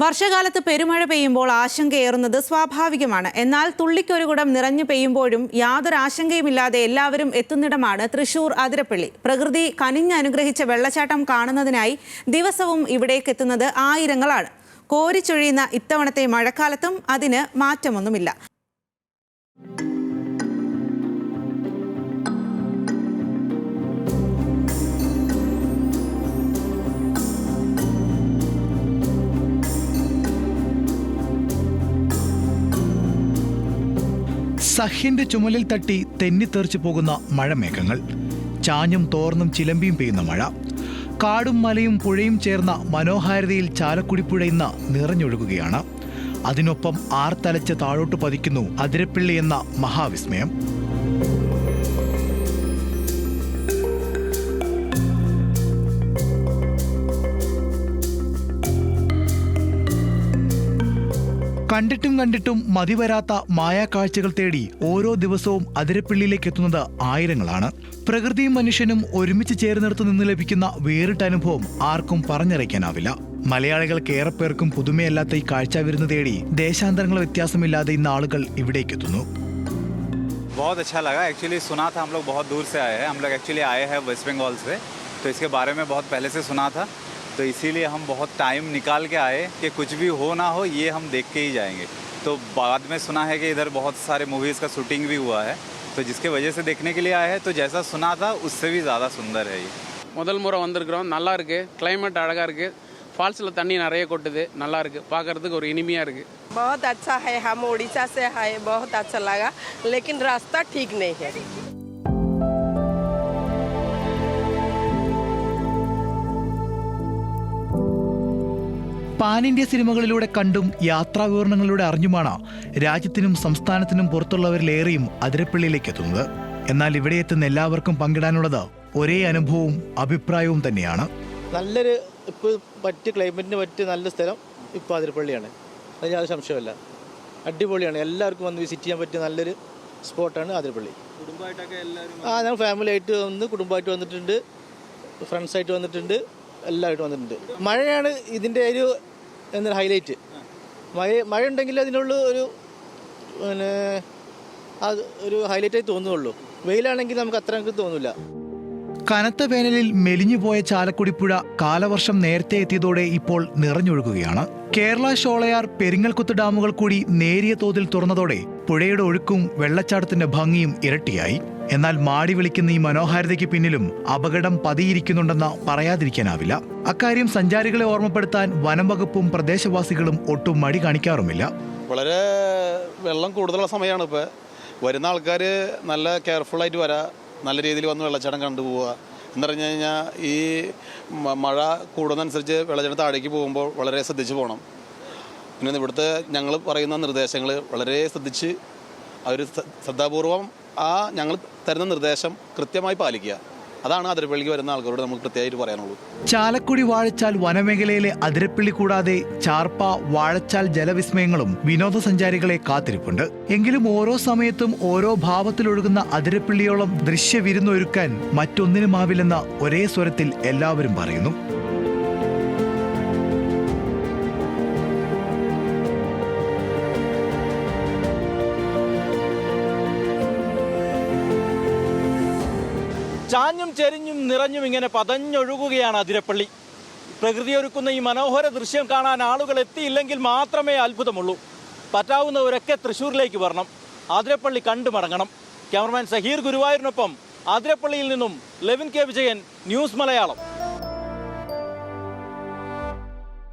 വർഷകാലത്ത് പെരുമഴ പെയ്യുമ്പോൾ ആശങ്കയേറുന്നത് സ്വാഭാവികമാണ്. എന്നാൽ തുള്ളിക്കൊരു കുടം നിറഞ്ഞു പെയ്യുമ്പോഴും യാതൊരു ആശങ്കയുമില്ലാതെ എല്ലാവരും എത്തുന്നിടമാണ് തൃശൂർ അതിരപ്പള്ളി. പ്രകൃതി കനിഞ്ഞനുഗ്രഹിച്ച വെള്ളച്ചാട്ടം കാണുന്നതിനായി ദിവസവും ഇവിടേക്ക് എത്തുന്നത് ആയിരങ്ങളാണ്. കോരിച്ചൊഴിയുന്ന ഇത്തവണത്തെ മഴക്കാലത്തും അതിന് മാറ്റമൊന്നുമില്ല. സഹ്യന്റെ ചുമലിൽ തട്ടി തെന്നിത്തെറിച്ചു പോകുന്ന മഴമേഘങ്ങൾ. ചാഞ്ഞും തോർന്നും ചിലമ്പിയും പെയ്യുന്ന മഴ. കാടും മലയും പുഴയും ചേർന്ന മനോഹാരിതയിൽ ചാലക്കുടിപ്പുഴ ഇന്ന് നിറഞ്ഞൊഴുകുകയാണ്. അതിനൊപ്പം ആർത്തലച്ച് താഴോട്ട് പതിക്കുന്നു അതിരപ്പിള്ളി എന്ന മഹാവിസ്മയം. കണ്ടിട്ടും കണ്ടിട്ടും മതിവരാത്ത മായാക്കാഴ്ചകൾ തേടി ഓരോ ദിവസവും അതിരപ്പിള്ളിയിലേക്ക് എത്തുന്നത് ആയിരങ്ങളാണ് പ്രകൃതിയും മനുഷ്യനും ഒരുമിച്ച് ചേർന്നിടത്തു നിന്ന് ലഭിക്കുന്ന വേറിട്ട അനുഭവം ആർക്കും പറഞ്ഞറിയിക്കാനാവില്ല മലയാളികൾക്ക് ഏറെ പേർക്കും പുതുമയല്ലാത്ത ഈ കാഴ്ച വിരുന്ന് തേടി ദേശാന്തരങ്ങൾ വ്യത്യാസമില്ലാതെ ഇന്ന് ആളുകൾ ഇവിടേക്ക് എത്തുന്നു बहुत अच्छा लगा एक्चुअली सुना था हम लोग बहुत दूर से आए हैं हम लोग एक्चुअली आए हैं वेस्ट बंगाल से तो इसके बारे में बहुत पहले से सुना था तो इसीलिए हम बहुत टाइम निकाल के आए कि कुछ भी हो ना हो ये हम देख के ही जाएंगे तो बाद में सुना है कि इधर बहुत सारे मूवीज़ का शूटिंग भी हुआ है तो जिसके वजह से देखने के लिए आए हैं तो जैसा सुना था उससे भी ज़्यादा सुंदर है ये முதல் முறை வந்திருக்கிறோம் நல்லா இருக்கு கிளைமேட் அழகாக இருக்கு ஃபால்ஸில் தண்ணி நிறைய கொட்டுது நல்லா இருக்கு பார்க்கறதுக்கு ஒரு இனிமையாக இருக்கு बहुत अच्छा है हम उड़ीसा से है बहुत अच्छा लगा लेकिन रास्ता ठीक नहीं है പാൻ ഇന്ത്യ സിനിമകളിലൂടെ കണ്ടും യാത്രാ വിവരണങ്ങളിലൂടെ അറിഞ്ഞുമാണ് രാജ്യത്തിനും സംസ്ഥാനത്തിനും പുറത്തുള്ളവരിലേറെയും അതിരപ്പള്ളിയിലേക്ക് എത്തുന്നത്. എന്നാൽ ഇവിടെ എത്തുന്ന എല്ലാവർക്കും പങ്കിടാനുള്ളത് ഒരേ അനുഭവവും അഭിപ്രായവും തന്നെയാണ്. നല്ലൊരു ഇപ്പോൾ പറ്റിയ ക്ലൈമറ്റിന് പറ്റിയ നല്ല സ്ഥലം ഇപ്പോൾ അതിരപ്പള്ളിയാണ്. അതിന് യാതൊരു സംശയമല്ല അടിപൊളിയാണ്. എല്ലാവർക്കും വന്ന് വിസിറ്റ് ചെയ്യാൻ പറ്റിയ നല്ലൊരു സ്പോട്ടാണ് അതിരപ്പള്ളി. ആ ഞങ്ങൾ ഫാമിലി ആയിട്ട് വന്ന് കുടുംബമായിട്ട് വന്നിട്ടുണ്ട്. ഫ്രണ്ട്സായിട്ട് വന്നിട്ടുണ്ട്. എല്ലാമായിട്ട് വന്നിട്ടുണ്ട്. മഴയാണ് ഇതിന്റെ ഒരു എന്താ ഹൈലൈറ്റ് മഴ മഴ ഉണ്ടെങ്കിൽ അതിനുള്ള ഒരു പിന്നെ അത് ഒരു ഹൈലൈറ്റായി തോന്നുകയുള്ളൂ വെയിലാണെങ്കിൽ നമുക്ക് അത്ര തോന്നില്ല കനത്ത വേനലിൽ മെലിഞ്ഞുപോയ ചാലക്കുടിപ്പുഴ കാലവർഷം നേരത്തെ എത്തിയതോടെ ഇപ്പോൾ നിറഞ്ഞൊഴുകുകയാണ്. കേരള ഷോളയാർ പെരിങ്ങൽകുത്ത് ഡാമുകൾ കൂടി നേരിയ തോതിൽ തുറന്നതോടെ പുഴയുടെ ഒഴുക്കും വെള്ളച്ചാട്ടത്തിന്റെ ഭംഗിയും ഇരട്ടിയായി. എന്നാൽ മാടി വിളിക്കുന്ന ഈ മനോഹാരിതയ്ക്ക് പിന്നിലും അപകടം പതിയിരിക്കുന്നുണ്ടെന്ന് പറയാതിരിക്കാനാവില്ല. അക്കാര്യം സഞ്ചാരികളെ ഓർമ്മപ്പെടുത്താൻ വനം വകുപ്പും പ്രദേശവാസികളും ഒട്ടും മടി കാണിക്കാറുമില്ല. വളരെ വെള്ളം കൂടുതലുള്ള സമയമാണ് ഇപ്പോൾ വരുന്ന ആൾക്കാർ നല്ല കെയർഫുള്ളായിട്ട് വരാ. നല്ല രീതിയിൽ വന്ന് വെള്ളച്ചാട്ടം കണ്ടുപോവുക എന്ന് പറഞ്ഞു കഴിഞ്ഞാൽ ഈ മഴ കൂടുന്നതനുസരിച്ച് വെള്ളച്ചാട്ടം താഴേക്ക് പോകുമ്പോൾ വളരെ ശ്രദ്ധിച്ച് പോകണം പിന്നെ ഇവിടുത്തെ ഞങ്ങൾ പറയുന്ന നിർദ്ദേശങ്ങൾ വളരെ ശ്രദ്ധിച്ച് അവർ ശ്രദ്ധാപൂർവം ആ ഞങ്ങൾ തരുന്ന നിർദ്ദേശം കൃത്യമായി പാലിക്കുക. അതാണ് അതിരപ്പള്ളിക്ക് വരുന്ന ആൾക്കാരോട് നമുക്ക് പ്രത്യേകമായിട്ട് പറയാനുള്ളൂ ചാലക്കുടി വാഴച്ചാൽ വനമേഖലയിലെ അതിരപ്പള്ളി കൂടാതെ ചാർപ്പ വാഴച്ചാൽ ജലവിസ്മയങ്ങളും വിനോദസഞ്ചാരികളെ കാത്തിരിപ്പുണ്ട്. എങ്കിലും ഓരോ സമയത്തും ഓരോ ഭാവത്തിലൊഴുകുന്ന അതിരപ്പള്ളിയോളം ദൃശ്യവിരുന്നൊരുക്കാൻ മറ്റൊന്നിനുമാവില്ലെന്ന ഒരേ സ്വരത്തിൽ എല്ലാവരും പറയുന്നു. ചാഞ്ഞും ചെരിഞ്ഞും നിറഞ്ഞും ഇങ്ങനെ പതഞ്ഞൊഴുകുകയാണ് അതിരപ്പള്ളി. പ്രകൃതി ഒരുക്കുന്ന ഈ മനോഹര ദൃശ്യം കാണാൻ ആളുകൾ എത്തിയില്ലെങ്കിൽ മാത്രമേ അത്ഭുതമുള്ളൂ. പറ്റാവുന്നവരൊക്കെ തൃശ്ശൂരിലേക്ക് വരണം. അതിരപ്പള്ളി കണ്ടു മടങ്ങണം. ക്യാമറമാൻ സഹീർ ഗുരുവായൂരിനൊപ്പം അതിരപ്പള്ളിയിൽ നിന്നും ലെവിൻ കെ വിജയൻ ന്യൂസ് മലയാളം.